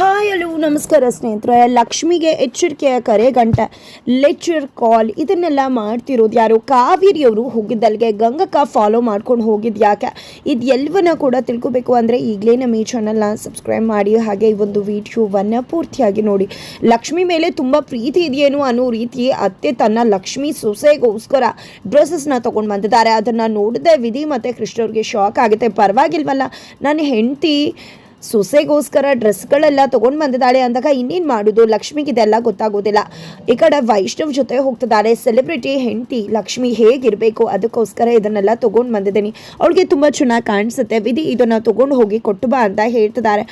Hi hello ನಮಸ್ಕಾರ ಸ್ನೇಹಿತರೆ. ಲಕ್ಷ್ಮಿಗೆ ಎಚ್ಚರಿಕೆಯ ಕರೆ ಗಂಟೆ ಲೆಕ್ಚರ್ ಕಾಲ್ ಇದನ್ನೆಲ್ಲ ಮಾಡ್ತಿರೋದು ಯಾರು? ಕಾವೇರಿಯವರು ಹೋಗಿದ್ದಲ್ಲಿಗೆ ಗಂಗಕ್ಕ ಫಾಲೋ ಮಾಡ್ಕೊಂಡು ಹೋಗಿದ್ದು ಯಾಕೆ? ಇದು ಎಲ್ಲವನ್ನ ಕೂಡ ತಿಳ್ಕೊಬೇಕು ಅಂದರೆ ಈಗಲೇ ನಮ್ಮ ಈ ಚಾನಲ್ನ ಸಬ್ಸ್ಕ್ರೈಬ್ ಮಾಡಿ, ಹಾಗೆ ಈ ಒಂದು ವಿಡಿಯೋವನ್ನು ಪೂರ್ತಿಯಾಗಿ ನೋಡಿ. ಲಕ್ಷ್ಮಿ ಮೇಲೆ ತುಂಬ ಪ್ರೀತಿ ಇದೆಯೇನೋ ಅನ್ನೋ ರೀತಿ ಅತ್ತೆ ತನ್ನ ಲಕ್ಷ್ಮಿ ಸೊಸೆಗೋಸ್ಕರ ಡ್ರೆಸ್ಸಸ್ನ ತೊಗೊಂಡು ಬಂದಿದ್ದಾರೆ. ಅದನ್ನು ನೋಡಿದೆ ವಿಧಿ ಮತ್ತು ಕೃಷ್ಣವ್ರಿಗೆ ಶಾಕ್ ಆಗುತ್ತೆ. ಪರವಾಗಿಲ್ವಲ್ಲ, ನನ್ನ ಹೆಂಡತಿ ಸೊಸೆಗೋಸ್ಕರ ಡ್ರೆಸ್ಗಳೆಲ್ಲ ತೊಗೊಂಡು ಬಂದಿದ್ದಾಳೆ ಅಂದಾಗ ಇನ್ನೇನು ಮಾಡೋದು? ಲಕ್ಷ್ಮಿಗೆ ಇದೆಲ್ಲ ಗೊತ್ತಾಗೋದಿಲ್ಲ. ಈ ಕಡೆ ವೈಷ್ಣವ್ ಜೊತೆ ಹೋಗ್ತಿದ್ದಾರೆ ಸೆಲೆಬ್ರಿಟಿ ಹೆಂಡತಿ ಲಕ್ಷ್ಮಿ ಹೇಗಿರಬೇಕು? ಅದಕ್ಕೋಸ್ಕರ ಇದನ್ನೆಲ್ಲ ತೊಗೊಂಡು ಬಂದಿದ್ದೀನಿ. ಅವಳಿಗೆ ತುಂಬ ಚೆನ್ನಾಗಿ ಕಾಣಿಸುತ್ತೆ. ವಿಧಿ, ಇದನ್ನು ತೊಗೊಂಡು ಹೋಗಿ ಕೊಟ್ಟು ಬಾ ಅಂತ ಹೇಳ್ತಿದ್ದಾರೆ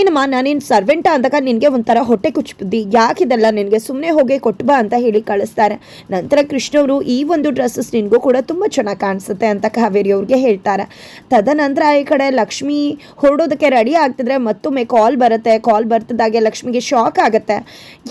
ಏನಮ್ಮ, ನಾನೇನು ಸರ್ವೆಂಟ ಅಂದಾಗ ನಿನಗೆ ಒಂಥರ ಹೊಟ್ಟೆ ಕುಚ್ಚುದ್ದಿ? ಯಾಕಿದೆಲ್ಲ ನಿನಗೆ? ಸುಮ್ಮನೆ ಹೋಗಿ ಕೊಟ್ಟು ಬಾ ಅಂತ ಹೇಳಿ ಕಳಿಸ್ತಾರೆ. ನಂತರ ಕೃಷ್ಣವರು ಈ ಒಂದು ಡ್ರೆಸ್ಸಸ್ ನಿನಗೂ ಕೂಡ ತುಂಬ ಚೆನ್ನಾಗಿ ಕಾಣಿಸುತ್ತೆ ಅಂತ ಕಾವೇರಿ ಅವ್ರಿಗೆ ಹೇಳ್ತಾರೆ. ತದನಂತರ ಈ ಕಡೆ ಲಕ್ಷ್ಮಿ ಹೊರಡೋದಕ್ಕೆ ರೆಡಿ ಆಗ್ತಿದ್ರೆ ಮತ್ತೊಮ್ಮೆ ಕಾಲ್ ಬರುತ್ತೆ. ಕಾಲ್ ಬರ್ತಿದ್ದಾಗೆ ಲಕ್ಷ್ಮಿಗೆ ಶಾಕ್ ಆಗುತ್ತೆ.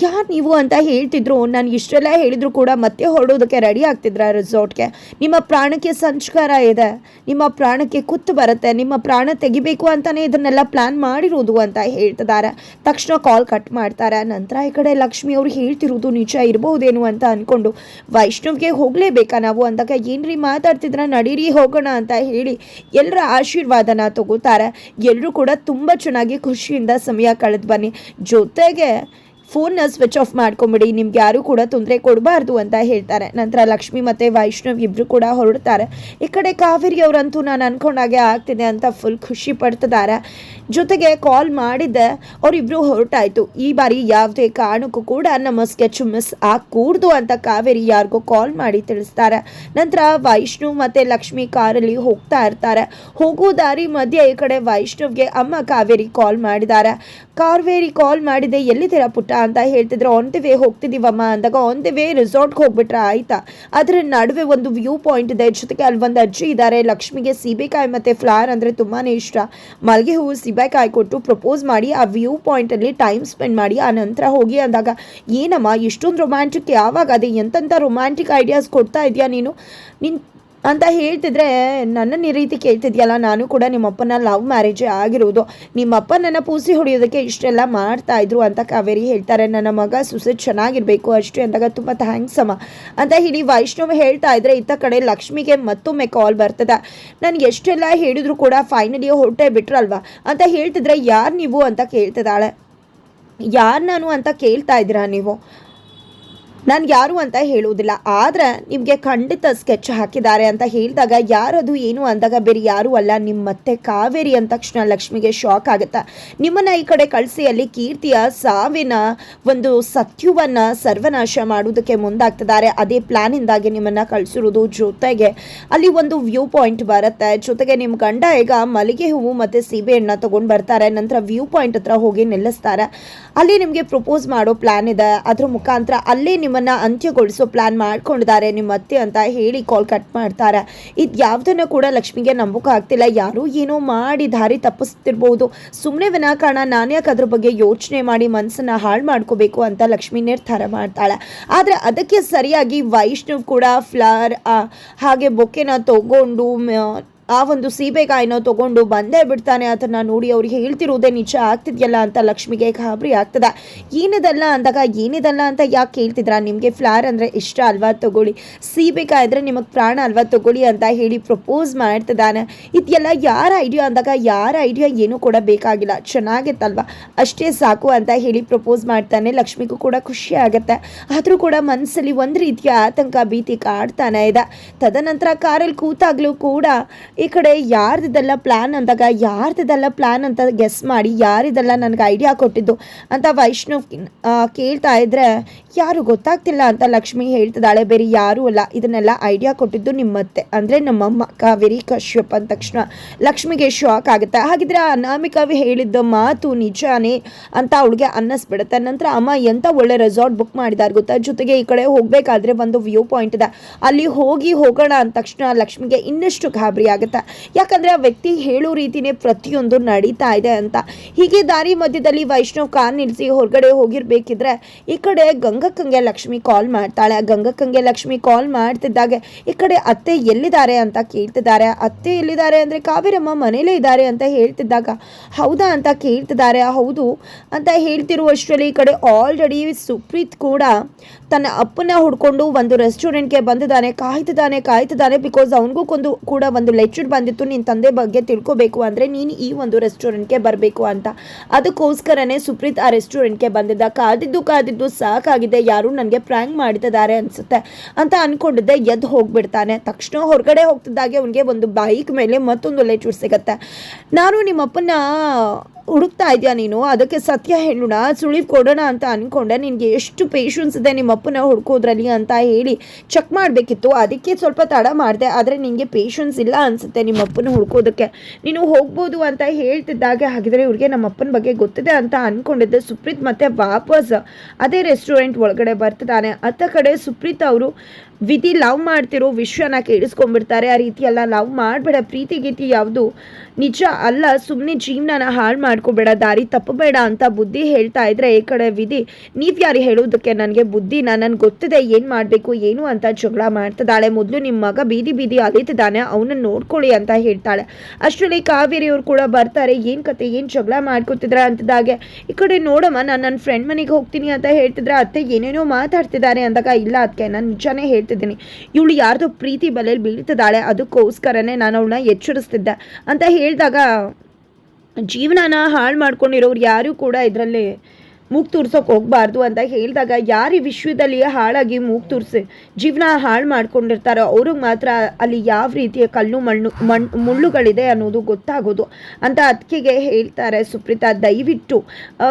ಯಾರು ನೀವು ಅಂತ ಹೇಳ್ತಿದ್ರು, ನಾನು ಇಷ್ಟೆಲ್ಲ ಹೇಳಿದ್ರು ಕೂಡ ಮತ್ತೆ ಹೊರಡೋದಕ್ಕೆ ರೆಡಿ ಆಗ್ತಿದ್ರ ರೆಸಾರ್ಟ್ಗೆ ನಿಮ್ಮ ಪ್ರಾಣಕ್ಕೆ ಸಂಸ್ಕಾರ ಇದೆ. ನಿಮ್ಮ ಪ್ರಾಣಕ್ಕೆ ಕುತ್ತು ಬರುತ್ತೆ. ನಿಮ್ಮ ಪ್ರಾಣ ತೆಗಿಬೇಕು ಅಂತಾನೆ ಇದನ್ನೆಲ್ಲ ಪ್ಲಾನ್ ಮಾಡಿರೋದು ಅಂತ ಹೇಳ್ತಿದ್ದಾರೆ. ತಕ್ಷಣ ಕಾಲ್ ಕಟ್ ಮಾಡ್ತಾರೆ. ನಂತರ ಈ ಕಡೆ ಲಕ್ಷ್ಮಿ ಅವ್ರು ಹೇಳ್ತಿರೋದು ನಿಜ ಇರಬಹುದೇನು ಅಂತ ಅನ್ಕೊಂಡು, ವೈಷ್ಣವ್ಗೆ ಹೋಗಲೇಬೇಕಾ ನಾವು? ಅಂದಾಗ, ಏನ್ರಿ ಮಾತಾಡ್ತಿದ್ರ? ನಡೀರಿ ಹೋಗೋಣ ಅಂತ ಹೇಳಿ ಎಲ್ಲರ ಆಶೀರ್ವಾದನ ತಗೋತಾರೆ. ಎಲ್ಲರೂ ಕೂಡ ತುಂಬ ಚೆನ್ನಾಗಿ ಖುಷಿಯಿಂದ ಸಮಯ ಕಳೆದು ಬನ್ನಿ. ಜೊತೆಗೆ ಫೋನ್ನ ಸ್ವಿಚ್ ಆಫ್ ಮಾಡ್ಕೊಂಬಿಡಿ, ನಿಮ್ಗೆ ಯಾರೂ ಕೂಡ ತೊಂದರೆ ಕೊಡಬಾರ್ದು ಅಂತ ಹೇಳ್ತಾರೆ. ನಂತರ ಲಕ್ಷ್ಮಿ ಮತ್ತು ವೈಷ್ಣವ್ ಇಬ್ಬರು ಕೂಡ ಹೊರಡ್ತಾರೆ. ಈ ಕಡೆ ಕಾವೇರಿ ಅವರಂತೂ ನಾನು ಅನ್ಕೊಂಡಾಗೆ ಆಗ್ತಿದೆ ಅಂತ ಫುಲ್ ಖುಷಿ ಪಡ್ತಿದ್ದಾರೆ. ಜೊತೆಗೆ ಕಾಲ್ ಮಾಡಿದ್ದೆ ಅವರಿಬ್ಬರು ಹೊರಟಾಯಿತು. ಈ ಬಾರಿ ಯಾವುದೇ ಕಾರಣಕ್ಕೂ ಕೂಡ ನಮ್ಮ ಸ್ಕೆಚ್ ಮಿಸ್ ಆಗಕೂಡ್ದು ಅಂತ ಕಾವೇರಿ ಯಾರಿಗೋ ಕಾಲ್ ಮಾಡಿ ತಿಳಿಸ್ತಾರೆ. ನಂತರ ವೈಷ್ಣವ್ ಮತ್ತು ಲಕ್ಷ್ಮಿ ಕಾರಲ್ಲಿ ಹೋಗ್ತಾ ಇರ್ತಾರೆ. ಹೋಗೋ ದಾರಿ ಮಧ್ಯೆ ಈ ಕಡೆ ವೈಷ್ಣವ್ಗೆ ಅಮ್ಮ ಕಾವೇರಿ ಕಾಲ್ ಮಾಡಿದ್ದಾರೆ. ಕಾವೇರಿ ಕಾಲ್ ಮಾಡಿದೆ, ಎಲ್ಲಿದ್ದೀರಾ ಪುಟ್ಟ? ಅಂತ ಹೇಳ್ತಿದ್ರು. ಆನ್ ದಿ ವೇ ಹೋಗ್ತಿದ್ದೀವಮ್ಮ ಅಂದಾಗ ಆನ್ ದಿ ವೇ ರೆಸಾರ್ಟ್ಗೆ ಹೋಗ್ಬಿಟ್ರೆ ಆಯ್ತಾ? ಅದರ ನಡುವೆ ಒಂದು ವ್ಯೂ ಪಾಯಿಂಟ್ ಇದೆ. ಜೊತೆಗೆ ಅಲ್ಲಿ ಒಂದು ಅಜ್ಜಿ ಇದ್ದಾರೆ ಲಕ್ಷ್ಮಿಗೆ ಸೀಬೆಕಾಯಿ ಮತ್ತು ಫ್ಲವರ್ ಅಂದರೆ ತುಂಬಾ ಇಷ್ಟ. ಮಲ್ಗೆ ಹೂವು ಸೀಬೆಕಾಯಿ ಕೊಟ್ಟು ಪ್ರಪೋಸ್ ಮಾಡಿ, ಆ ವ್ಯೂ ಪಾಯಿಂಟಲ್ಲಿ ಟೈಮ್ ಸ್ಪೆಂಡ್ ಮಾಡಿ, ಆ ನಂತರ ಹೋಗಿ ಅಂದಾಗ, ಏನಮ್ಮ, ಇಷ್ಟೊಂದು ರೊಮ್ಯಾಂಟಿಕ್ ಯಾವಾಗ? ಅದೇ ಎಂತೆಂಥ ರೊಮ್ಯಾಂಟಿಕ್ ಐಡಿಯಾಸ್ ಕೊಡ್ತಾ ಇದೆಯಾ ನೀನು? ನಿನ್ ಅಂತ ಹೇಳ್ತಿದ್ರೆ ನನ್ನನ್ನು ಈ ರೀತಿ ಕೇಳ್ತಿದ್ಯಲ್ಲ, ನಾನು ಕೂಡ ನಿಮ್ಮಪ್ಪನ ಲವ್ ಮ್ಯಾರೇಜೇ ಆಗಿರೋದು. ನಿಮ್ಮಪ್ಪ ನನ್ನ ಪೂಸಿ ಹೊಡೆಯೋದಕ್ಕೆ ಇಷ್ಟೆಲ್ಲ ಮಾಡ್ತಾ ಇದ್ರು ಅಂತ ಕಾವೇರಿ ಹೇಳ್ತಾರೆ. ನನ್ನ ಮಗ ಸುಸೆ ಚೆನ್ನಾಗಿರ್ಬೇಕು ಅಷ್ಟು ಅಂದಾಗ ತುಂಬ ಥ್ಯಾಂಕ್ಸ್ ಅಮ್ಮ. ಅಂತ ಹೇಳಿ ವೈಷ್ಣವ್ ಹೇಳ್ತಾ ಇದ್ರೆ ಇತ್ತ ಕಡೆ ಲಕ್ಷ್ಮಿಗೆ ಮತ್ತೊಮ್ಮೆ ಕಾಲ್ ಬರ್ತದೆ. ನಾನು ಎಷ್ಟೆಲ್ಲ ಹೇಳಿದ್ರು ಕೂಡ ಫೈನಲಿ ಹೊರಟೆ ಬಿಟ್ರಲ್ವಾ? ಅಂತ ಹೇಳ್ತಿದ್ರೆ, ಯಾರು ನೀವು ಅಂತ ಕೇಳ್ತಿದ್ದಾಳೆ. ಯಾರು ನಾನು ಅಂತ ಕೇಳ್ತಾ ಇದ್ದೀರಾ ನೀವು? ನಾನು ಯಾರು ಅಂತ ಹೇಳುವುದಿಲ್ಲ. ಆದರೆ ನಿಮಗೆ ಖಂಡಿತ ಸ್ಕೆಚ್ ಹಾಕಿದ್ದಾರೆ ಅಂತ ಹೇಳಿದಾಗ ಯಾರದು ಏನು ಅಂದಾಗ ಬೇರೆ ಯಾರೂ ಅಲ್ಲ. ನಿಮ್ಮ ಮತ್ತೆ ಕಾವೇರಿ ಅಂದ ತಕ್ಷಣ ಲಕ್ಷ್ಮಿಗೆ ಶಾಕ್ ಆಗುತ್ತೆ? ನಿಮ್ಮನ್ನು ಈ ಕಡೆ ಕಳಿಸಿ ಅಲ್ಲಿ ಕೀರ್ತಿಯ ಸಾವಿನ ಒಂದು ಸತ್ಯವನ್ನು ಸರ್ವನಾಶ ಮಾಡುವುದಕ್ಕೆ ಮುಂದಾಗ್ತಿದ್ದಾರೆ. ಅದೇ ಪ್ಲ್ಯಾನಿಂದಾಗಿ ನಿಮ್ಮನ್ನು ಕಳಿಸಿರೋದು ಜೊತೆಗೆ ಅಲ್ಲಿ ಒಂದು ವ್ಯೂ ಪಾಯಿಂಟ್ ಬರುತ್ತೆ. ಜೊತೆಗೆ ನಿಮ್ಮ ಗಂಡ ಈಗ ಮಲ್ಲಿಗೆ ಹೂವು ಮತ್ತು ಸೀಬೆಹಣ್ಣು ತೊಗೊಂಡು ಬರ್ತಾರೆ. ನಂತರ ವ್ಯೂ ಪಾಯಿಂಟ್ ಹತ್ರ ಹೋಗಿ ನಿಲ್ಲಿಸ್ತಾರೆ. ಅಲ್ಲಿ ನಿಮಗೆ ಪ್ರಪೋಸ್ ಮಾಡೋ ಪ್ಲ್ಯಾನ್ ಇದೆ. ಅದ್ರ ಮುಖಾಂತರ ಅಲ್ಲೇ ನಿಮ್ಮನ್ನ ಅಂತ್ಯಗೊಳಿಸೋ ಪ್ಲಾನ್ ಮಾಡ್ಕೊಂಡಿದ್ದಾರೆ. ನಿಮ್ಮ ಅತ್ತೆ ಅಂತ ಹೇಳಿ ಕಾಲ್ ಕಟ್ ಮಾಡ್ತಾರೆ. ಇದು ಯಾವುದನ್ನು ಕೂಡ ಲಕ್ಷ್ಮಿಗೆ ನಂಬಕ್ಕೆ ಆಗ್ತಿಲ್ಲ. ಯಾರೋ ಏನೋ ಮಾಡಿ ದಾರಿ ತಪ್ಪಿಸ್ತಿರ್ಬೋದು. ಸುಮ್ಮನೆ ವಿನಾಕಾರಣ, ನಾನು ಯಾಕೆ ಅದ್ರ ಬಗ್ಗೆ ಯೋಚನೆ ಮಾಡಿ ಮನಸ್ಸನ್ನ ಹಾಳು ಮಾಡ್ಕೋಬೇಕು ಅಂತ ಲಕ್ಷ್ಮಿ ನಿರ್ಧಾರ ಮಾಡ್ತಾಳೆ. ಆದರೆ ಅದಕ್ಕೆ ಸರಿಯಾಗಿ ವೈಷ್ಣವ್ ಕೂಡ ಫ್ಲವರ್ ಹಾಗೆ ಬೊಕ್ಕೆನ ತಗೊಂಡು ಆ ಒಂದು ಸೀಬೆಕಾಯಿನ ತಗೊಂಡು ಬಂದೇ ಬಿಡ್ತಾನೆ. ಅದನ್ನ ನೋಡಿ ಅವ್ರಿಗೆ ಹೇಳ್ತಿರೋದೇ ನಿಜ ಆಗ್ತಿದ್ಯಲ್ಲ ಅಂತ ಲಕ್ಷ್ಮಿಗೆ ಗಾಬರಿ ಆಗ್ತದೆ. ಏನಿದಲ್ಲ ಅಂದಾಗ, ಏನಿದಲ್ಲ ಅಂತ ಯಾಕೆ ಕೇಳ್ತಿದ್ರ ನಿಮಗೆ ಫ್ಲಾರ್ ಅಂದ್ರೆ ಇಷ್ಟ ಅಲ್ವಾ? ತಗೊಳ್ಳಿ. ಸೀಬೆಕಾಯಿ ಇದ್ರೆ ನಿಮಗೆ ಪ್ರಾಣ ಅಲ್ವಾ? ತಗೊಳ್ಳಿ ಅಂತ ಹೇಳಿ ಪ್ರಪೋಸ್ ಮಾಡ್ತಿದ್ದಾನೆ. ಇದೆಲ್ಲ ಯಾರ ಐಡಿಯಾ ಅಂದಾಗ, ಯಾರ ಐಡಿಯಾ ಏನೂ ಕೂಡ ಬೇಕಾಗಿಲ್ಲ. ಚೆನ್ನಾಗಿತ್ತಲ್ವಾ ಅಷ್ಟೇ ಸಾಕು ಅಂತ ಹೇಳಿ ಪ್ರಪೋಸ್ ಮಾಡ್ತಾನೆ. ಲಕ್ಷ್ಮಿಗೂ ಕೂಡ ಖುಷಿ ಆಗುತ್ತೆ. ಆದರೂ ಕೂಡ ಮನಸ್ಸಲ್ಲಿ ಒಂದು ರೀತಿಯ ಆತಂಕ, ಭೀತಿ ಕಾಡ್ತಾನೆ ಇದೆ. ತದನಂತರ ಕಾರಲ್ಲಿ ಕೂತಾಗ್ಲೂ ಕೂಡ ಈ ಕಡೆ ಯಾರ್ದಿದೆಲ್ಲ ಪ್ಲ್ಯಾನ್ ಅಂದಾಗ, ಯಾರ್ದಿದೆಲ್ಲ ಪ್ಲ್ಯಾನ್ ಅಂತ ಗೆಸ್ ಮಾಡಿ, ಯಾರಿದೆಲ್ಲ ನನಗೆ ಐಡಿಯಾ ಕೊಟ್ಟಿದ್ದು ಅಂತ ವೈಷ್ಣವ್ ಕೇಳ್ತಾ ಇದ್ರೆ, ಯಾರು ಗೊತ್ತಾಗ್ತಿಲ್ಲ ಅಂತ ಲಕ್ಷ್ಮಿ ಹೇಳ್ತಿದ್ದಾಳೆ, ಬೇರೆ ಯಾರೂ ಅಲ್ಲ. ಇದನ್ನೆಲ್ಲ ಐಡಿಯಾ ಕೊಟ್ಟಿದ್ದು ನಿಮ್ಮತ್ತೆ. ಅಂದರೆ ನಮ್ಮಮ್ಮ ಕಾವೇರಿ ಕಶ್ಯಪ್ ಅಂದ ತಕ್ಷಣ ಲಕ್ಷ್ಮಿಗೆ ಶಾಕ್ ಆಗುತ್ತೆ. ಹಾಗಿದ್ರೆ ಅನಾಮಿಕಾವಿ ಹೇಳಿದ್ದ ಮಾತು ನಿಜಾನೇ ಅಂತ ಅವಳಿಗೆ ಅನ್ನಿಸ್ಬಿಡುತ್ತೆ. ನಂತರ ಅಮ್ಮ ಎಂಥ ಒಳ್ಳೆ ರೆಸಾರ್ಟ್ ಬುಕ್ ಮಾಡಿದ್ದಾರೆ ಗೊತ್ತಾ? ಜೊತೆಗೆ ಈ ಕಡೆ ಹೋಗಬೇಕಾದ್ರೆ ಒಂದು ವ್ಯೂ ಪಾಯಿಂಟ್ ಇದೆ. ಅಲ್ಲಿ ಹೋಗಿ ಹೋಗೋಣ ಅಂದ ತಕ್ಷಣ ಲಕ್ಷ್ಮಿಗೆ ಇನ್ನಷ್ಟು ಗಾಬರಿ ಆಗುತ್ತೆ ಯಾಕಂದರೆ ಆ ವ್ಯಕ್ತಿ ಹೇಳೋ ರೀತಿನೇ ಪ್ರತಿಯೊಂದು ನಡೀತಾ ಇದೆ ಅಂತ. ಹೀಗೆ ದಾರಿ ಮಧ್ಯದಲ್ಲಿ ವೈಷ್ಣವ್ ಕಾರ್ ನಿಲ್ಲಿಸಿ ಹೊರಗಡೆ ಹೋಗಿರ್ಬೇಕಿದ್ರೆ ಈ ಕಡೆ ಗಂಗಕ್ಕಂಗೆ ಲಕ್ಷ್ಮಿ ಕಾಲ್ ಮಾಡ್ತಾಳೆ. ಆ ಗಂಗಕ್ಕಂಗೆ ಲಕ್ಷ್ಮಿ ಕಾಲ್ ಮಾಡ್ತಿದ್ದಾಗೆ ಈ ಕಡೆ ಅತ್ತೆ ಎಲ್ಲಿದ್ದಾರೆ ಅಂತ ಕೇಳ್ತಿದ್ದಾರೆ. ಅತ್ತೆ ಎಲ್ಲಿದ್ದಾರೆ ಅಂದರೆ ಕಾವೇರಮ್ಮ ಮನೇಲೇ ಇದ್ದಾರೆ ಅಂತ ಹೇಳ್ತಿದ್ದಾಗ, ಹೌದಾ ಅಂತ ಕೇಳ್ತಿದ್ದಾರೆ. ಹೌದು ಅಂತ ಹೇಳ್ತಿರುವಷ್ಟರಲ್ಲಿ ಈ ಕಡೆ ಆಲ್ರೆಡಿ ಸುಪ್ರೀತ್ ಕೂಡ ತನ್ನ ಅಪ್ಪನ ಹುಡ್ಕೊಂಡು ಒಂದು ರೆಸ್ಟೋರೆಂಟ್ಗೆ ಬಂದಿದ್ದಾನೆ, ಕಾಯ್ತಿದ್ದಾನೆ ಕಾಯ್ತಿದ್ದಾನೆ ಬಿಕಾಸ್ ಅವನಿಗೂ ಒಂದು ಕೂಡ ಒಂದು ಲೆಕ್ಚರ್ ಬಂದಿತ್ತು. ನಿನ್ನ ತಂದೆ ಬಗ್ಗೆ ತಿಳ್ಕೊಬೇಕು ಅಂದರೆ ನೀನು ಈ ಒಂದು ರೆಸ್ಟೋರೆಂಟ್ಗೆ ಬರಬೇಕು ಅಂತ. ಅದಕ್ಕೋಸ್ಕರನೇ ಸುಪ್ರೀತ್ ಆ ರೆಸ್ಟೋರೆಂಟ್ಗೆ ಬಂದಿದ್ದ. ಕಾದಿದ್ದು ಕಾದಿದ್ದು ಸಾಕಾಗಿದೆ. ಯಾರು ನನಗೆ ಪ್ರ್ಯಾಂಕ್ ಮಾಡ್ತಿದ್ದಾರೆ ಅನಿಸುತ್ತೆ ಅಂತ ಅಂದ್ಕೊಂಡಿದ್ದೆ ಎದ್ದು ಹೋಗ್ಬಿಡ್ತಾನೆ. ತಕ್ಷಣ ಹೊರಗಡೆ ಹೋಗ್ತಿದ್ದಾಗೆ ಅವನಿಗೆ ಒಂದು ಬೈಕ್ ಮೇಲೆ ಮತ್ತೊಂದು ಲೆಚೂರ್ ಸಿಗುತ್ತೆ. ನಾನು ನಿಮ್ಮಪ್ಪನ ಹುಡುಕ್ತಾ ಇದೆಯಾ ನೀನು? ಅದಕ್ಕೆ ಸತ್ಯ ಹೇಳೋಣ, ಸುಳಿವು ಕೊಡೋಣ ಅಂತ ಅಂದ್ಕೊಂಡೆ ನಿನಗೆ ಎಷ್ಟು ಪೇಷನ್ಸ್ ಇದೆ ನಿಮ್ಮ ಅಪ್ಪನ ಹುಡ್ಕೋದ್ರಲ್ಲಿ ಅಂತ ಹೇಳಿ ಚೆಕ್ ಮಾಡಬೇಕಿತ್ತು. ಅದಕ್ಕೆ ಸ್ವಲ್ಪ ತಡ ಮಾಡಿದೆ. ಆದರೆ ನಿನಗೆ ಪೇಷನ್ಸ್ ಇಲ್ಲ ಅನಿಸುತ್ತೆ ನಿಮ್ಮ ಅಪ್ಪನ ಹುಡ್ಕೋದಕ್ಕೆ. ನೀನು ಹೋಗ್ಬೋದು ಅಂತ ಹೇಳ್ತಿದ್ದಾಗೆ ಹಾಗಿದ್ರೆ ಇವ್ರಿಗೆ ನಮ್ಮ ಅಪ್ಪನ ಬಗ್ಗೆ ಗೊತ್ತಿದೆ ಅಂತ ಅಂದ್ಕೊಂಡಿದ್ದೆ ಸುಪ್ರೀತ್ ಮತ್ತೆ ವಾಪಸ್ ಅದೇ ರೆಸ್ಟೋರೆಂಟ್ ಒಳಗಡೆ ಬರ್ತಿದ್ದಾನೆ. ಅತ್ತ ಕಡೆ ಸುಪ್ರೀತ್ ಅವರು ವಿಧಿ ಲವ್ ಮಾಡ್ತಿರೋ ವಿಷಯನ ಕೇಳಿಸ್ಕೊಂಡ್ಬಿಡ್ತಾರೆ ಆ ರೀತಿ ಎಲ್ಲ ಲವ್ ಮಾಡಬೇಡ. ಪ್ರೀತಿ ಗೀತಿ ಯಾವುದು ನಿಜ ಅಲ್ಲ. ಸುಮ್ಮನೆ ಜೀವನನ ಹಾಳು ಮಾಡ್ಕೋಬೇಡ. ದಾರಿ ತಪ್ಪಬೇಡ ಅಂತ ಬುದ್ಧಿ ಹೇಳ್ತಾ ಇದ್ರೆ ಈ ಕಡೆ ವಿಧಿ ನೀವು ಯಾರು ಹೇಳೋದಕ್ಕೆ ನನಗೆ ಬುದ್ಧಿನ? ನನಗೆ ಗೊತ್ತಿದೆ ಏನು ಮಾಡಬೇಕು, ಏನು ಅಂತ ಜಗಳ ಮಾಡ್ತಿದ್ದಾಳೆ. ಮೊದಲು ನಿಮ್ಮ ಮಗ ಬೀದಿ ಬೀದಿ ಅಲಿತಿದ್ದಾನೆ. ಅವನನ್ನು ನೋಡ್ಕೊಳ್ಳಿ ಅಂತ ಹೇಳ್ತಾಳೆ. ಅಷ್ಟರಲ್ಲಿ ಕಾವೇರಿ ಅವ್ರು ಕೂಡ ಬರ್ತಾರೆ. ಏನು ಕತೆ, ಏನು ಜಗಳ ಮಾಡ್ಕೊತಿದ್ರ ಅಂತಿದ್ದಾಗೆ ಈ ಕಡೆ ನೋಡಮ್ಮ, ನಾನು ನನ್ನ ಫ್ರೆಂಡ್ ಮನೆಗೆ ಹೋಗ್ತೀನಿ ಅಂತ ಹೇಳ್ತಿದ್ರೆ. ಅತ್ತೆ ಏನೇನೋ ಮಾತಾಡ್ತಿದ್ದಾರೆ ಅಂದಾಗ, ಇಲ್ಲ ಅದಕ್ಕೆ ನಾನು ನಿಜಾನೇ ಹೇಳ್ತಿದ್ದೀನಿ ಇವಳು ಯಾರ್ದೋ ಪ್ರೀತಿ ಬಲೆಯಲ್ಲಿ ಬೀಳ್ತಿದ್ದಾಳೆ, ಅದಕ್ಕೋಸ್ಕರನೇ ನಾನು ಅವಳನ್ನ ಎಚ್ಚರಿಸ್ತಿದ್ದೆ. ಅಂತ ಹೇಳಿದಾಗ ಜೀವನನ ಹಾಳು ಮಾಡ್ಕೊಂಡಿರೋರು ಯಾರೂ ಕೂಡ ಇದರಲ್ಲಿ ಮೂಗ್ ತುರ್ಸೋಕೆ ಹೋಗ್ಬಾರ್ದು ಅಂತ ಹೇಳಿದಾಗ ಯಾರು ಈ ವಿಶ್ವದಲ್ಲಿ ಹಾಳಾಗಿ ಮೂಗ್ ತೂರಿಸಿ ಜೀವನ ಹಾಳು ಮಾಡ್ಕೊಂಡಿರ್ತಾರೋ ಅವ್ರಿಗೆ ಮಾತ್ರ ಅಲ್ಲಿ ಯಾವ ರೀತಿಯ ಕಲ್ಲು ಮಣ್ಣು, ಮಣ್, ಮುಳ್ಳುಗಳಿದೆ ಅನ್ನೋದು ಗೊತ್ತಾಗೋದು ಅಂತ ಅದಕ್ಕೆ ಹೇಳ್ತಾರೆ ಸುಪ್ರೀತಾ. ದಯವಿಟ್ಟು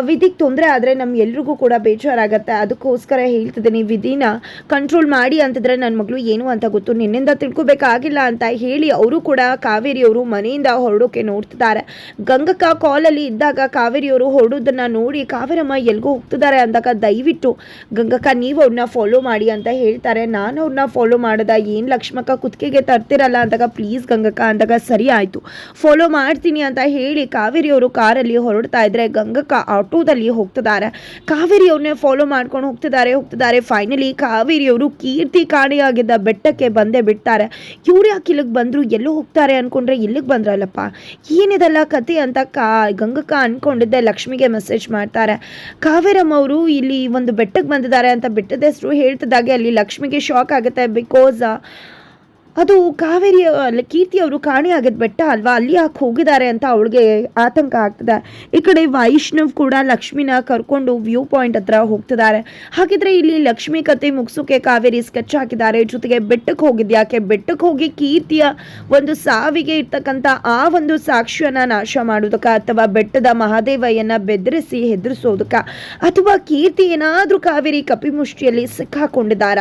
ವಿಧಿಗೆ ತೊಂದರೆ ಆದರೆ ನಮ್ಮ ಎಲ್ರಿಗೂ ಕೂಡ ಬೇಜಾರಾಗತ್ತೆ. ಅದಕ್ಕೋಸ್ಕರ ಹೇಳ್ತಿದ್ದೀನಿ, ವಿಧಿನ ಕಂಟ್ರೋಲ್ ಮಾಡಿ ಅಂತಿದ್ರೆ ನನ್ನ ಮಗಳು ಏನು ಅಂತ ಗೊತ್ತು. ನಿನ್ನಿಂದ ತಿಳ್ಕೊಬೇಕಾಗಿಲ್ಲ ಅಂತ ಹೇಳಿ ಅವರು ಕೂಡ ಕಾವೇರಿಯವರು ಮನೆಯಿಂದ ಹೊರಡೋಕೆ ನೋಡ್ತಿದ್ದಾರೆ. ಗಂಗಕ್ಕ ಕಾಲಲ್ಲಿ ಇದ್ದಾಗ ಕಾವೇರಿಯವರು ಹೊರಡೋದನ್ನ ನೋಡಿ, ಕಾವೇರಮ್ಮ ಎಲ್ಗೋ ಹೋಗ್ತಿದ್ದಾರೆ ಅಂದಾಗ ದಯವಿಟ್ಟು, ಗಂಗಕ್ಕ ನೀವು ಅವ್ರನ್ನ ಫಾಲೋ ಮಾಡಿ ಅಂತ ಹೇಳ್ತಾರೆ. ನಾನು ಅವ್ರನ್ನ ಫಾಲೋ ಮಾಡದ ಏನು ಲಕ್ಷ್ಮಕ್ಕ ಕುತ್ತಿಗೆಗೆ ತರ್ತಿರಲ್ಲ ಅಂದಾಗ ಪ್ಲೀಸ್ ಗಂಗಕ್ಕ ಅಂದಾಗ ಸರಿ ಆಯಿತು. ಫಾಲೋ ಮಾಡ್ತೀನಿ ಅಂತ ಹೇಳಿ ಕಾವೇರಿ ಅವರು ಕಾರಲ್ಲಿ ಹೊರಡ್ತಾ ಇದ್ದರೆ ಗಂಗಕ್ಕ ಆಟೋದಲ್ಲಿ ಹೋಗ್ತಿದ್ದಾರೆ. ಕಾವೇರಿ ಅವ್ರನ್ನೇ ಫಾಲೋ ಮಾಡ್ಕೊಂಡು ಹೋಗ್ತಿದ್ದಾರೆ ಹೋಗ್ತಿದ್ದಾರೆ. ಫೈನಲಿ ಕಾವೇರಿ ಅವರು ಕೀರ್ತಿ ಕಾಣೆಯಾಗಿದ್ದ ಬೆಟ್ಟಕ್ಕೆ ಬಂದೇ ಬಿಡ್ತಾರೆ. ಇವ್ರು ಯಾಕೆ ಇಲ್ಲಿಗೆ ಬಂದರು? ಎಲ್ಲೋ ಹೋಗ್ತಾರೆ ಅನ್ಕೊಂಡ್ರೆ ಇಲ್ಲಿಗೆ ಬಂದ್ರಲ್ಲಪ್ಪ. ಏನಿದೆಲ್ಲ ಕತೆ ಅಂತ ಕಾ ಗಂಗಕ್ಕ ಅಂದ್ಕೊಂಡಿದ್ದೆ ಲಕ್ಷ್ಮಿಗೆ ಮೆಸೇಜ್ ಮಾಡ್ತಾರೆ. ಕಾವೇರಮ್ಮ ಅವರು ಇಲ್ಲಿ ಒಂದು ಬೆಟ್ಟಕ್ಕೆ ಬಂದಿದ್ದಾರೆ ಅಂತ ಬೆಟ್ಟದ ಹೆಸರು ಹೇಳ್ತಿದ್ದಾಗೆ ಅಲ್ಲಿ ಲಕ್ಷ್ಮಿಗೆ ಶಾಕ್ ಆಗುತ್ತೆ ಬಿಕಾಸ್ ಅದು ಕಾವೇರಿ ಕೀರ್ತಿ ಅವರು ಕಾಣೆಯಾಗಿದ್ದ ಬೆಟ್ಟ ಅಲ್ವಾ? ಅಲ್ಲಿ ಯಾಕೆ ಹೋಗಿದ್ದಾರೆ ಅಂತ ಅವಳಿಗೆ ಆತಂಕ ಆಗ್ತದೆ. ಈ ಕಡೆ ವೈಷ್ಣವ್ ಕೂಡ ಲಕ್ಷ್ಮಿನ ಕರ್ಕೊಂಡು ವ್ಯೂ ಪಾಯಿಂಟ್ ಹತ್ರ ಹೋಗ್ತಿದ್ದಾರೆ. ಹಾಗಿದ್ರೆ ಇಲ್ಲಿ ಲಕ್ಷ್ಮಿ ಕತೆ ಮುಗಿಸೋಕೆ ಕಾವೇರಿ ಸ್ಕೆಚ್ ಹಾಕಿದ್ದಾರೆ. ಜೊತೆಗೆ ಬೆಟ್ಟಕ್ಕೆ ಹೋಗಿದ್ಯಾಕೆ ಬೆಟ್ಟಕ್ಕೆ ಹೋಗಿ ಕೀರ್ತಿಯ ಒಂದು ಸಾವಿಗೆ ಇರ್ತಕ್ಕಂಥ ಆ ಒಂದು ಸಾಕ್ಷ್ಯನ ನಾಶ ಮಾಡೋದಕ್ಕ ಅಥವಾ ಬೆಟ್ಟದ ಮಹಾದೇವಯ್ಯನ ಬೆದರಿಸಿ ಹೆದರಿಸೋದಕ್ಕ ಅಥವಾ ಕೀರ್ತಿ ಏನಾದರೂ ಕಾವೇರಿ ಕಪಿಮುಷ್ಟಿಯಲ್ಲಿ ಸಿಕ್ಕಾಕೊಂಡಿದ್ದಾರ?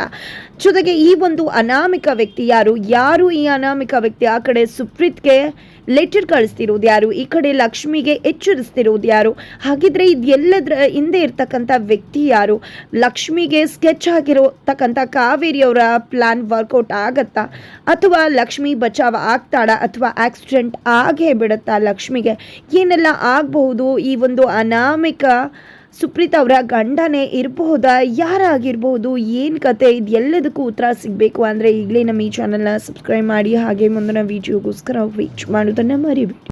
ಜೊತೆಗೆ ಈ ಒಂದು ಅನಾಮಿಕ ವ್ಯಕ್ತಿ ಯಾರು? ಯಾರು ಈ ಅನಾಮಿಕ ವ್ಯಕ್ತಿ ಆ ಕಡೆ ಸುಪ್ರೀತ್ಗೆ ಲೆಟರ್ ಕಳಿಸ್ತಿರೋದು ಯಾರು? ಈ ಕಡೆ ಲಕ್ಷ್ಮಿಗೆ ಎಚ್ಚರಿಸ್ತಿರೋದು ಯಾರು? ಹಾಗಿದ್ರೆ ಇದೆಲ್ಲದ್ರ ಹಿಂದೆ ಇರ್ತಕ್ಕಂಥ ವ್ಯಕ್ತಿ ಯಾರು? ಲಕ್ಷ್ಮಿಗೆ ಸ್ಕೆಚ್ ಆಗಿರೋತಕ್ಕಂಥ ಕಾವೇರಿಯವರ ಪ್ಲಾನ್ ವರ್ಕೌಟ್ ಆಗತ್ತಾ? ಅಥವಾ ಲಕ್ಷ್ಮಿ ಬಚಾವ್ ಆಗ್ತಾಳ? ಅಥವಾ ಆಕ್ಸಿಡೆಂಟ್ ಆಗೇ ಬಿಡುತ್ತಾ ಲಕ್ಷ್ಮಿಗೆ? ಏನೆಲ್ಲ ಆಗಬಹುದು ಈ ಒಂದು ಅನಾಮಿಕ ಸುಪ್ರೀತ್ ಅವರ ಗಂಡನೇ ಇರಬಹುದಾ ಯಾರಾಗಿರ್ಬಹುದು ಏನು ಕತೆ, ಇದೆಲ್ಲದಕ್ಕೂ ಉತ್ತರ ಸಿಗಬೇಕು ಅಂದರೆ ಈಗಲೇ ನಮ್ಮ ಈ ಚಾನಲ್ನ ಸಬ್ಸ್ಕ್ರೈಬ್ ಮಾಡಿ, ಹಾಗೆ ಮುಂದಿನ ವೀಡಿಯೋಗೋಸ್ಕರ ವೀಚ್ ಮಾಡೋದನ್ನು ಮರಿಬೇಡಿ